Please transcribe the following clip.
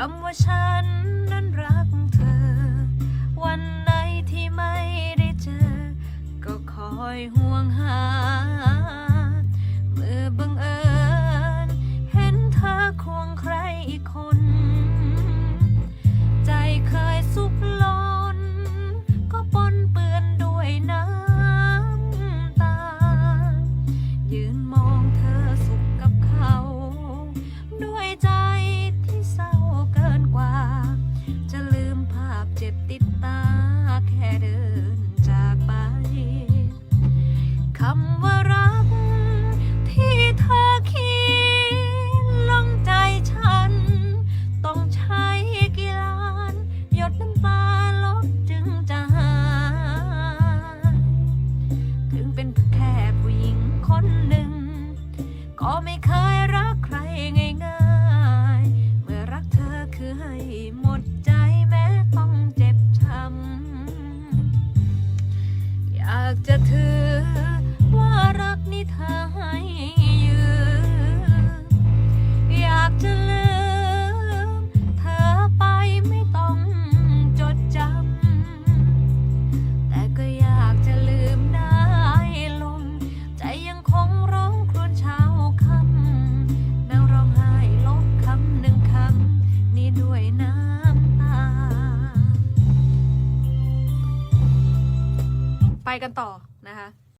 คำว่าฉันนั้นรักเธอ วันไหนที่ไม่ได้เจอ ก็คอยห่วงหาำว่ารัก ที่เธอเขียนลงใจฉัน ต้องใช้กี่ล้าน หยดน้ำตาลบจึงจะหายถึงเป็นแค่ผู้หญิงคนหนึ่ง ก็ไม่เคยรักใครง่ายๆ เมื่อรักเธอคือให้หมดใจแม้ต้องเจ็บช้ำอยากจะถือ กันต่อนะคะ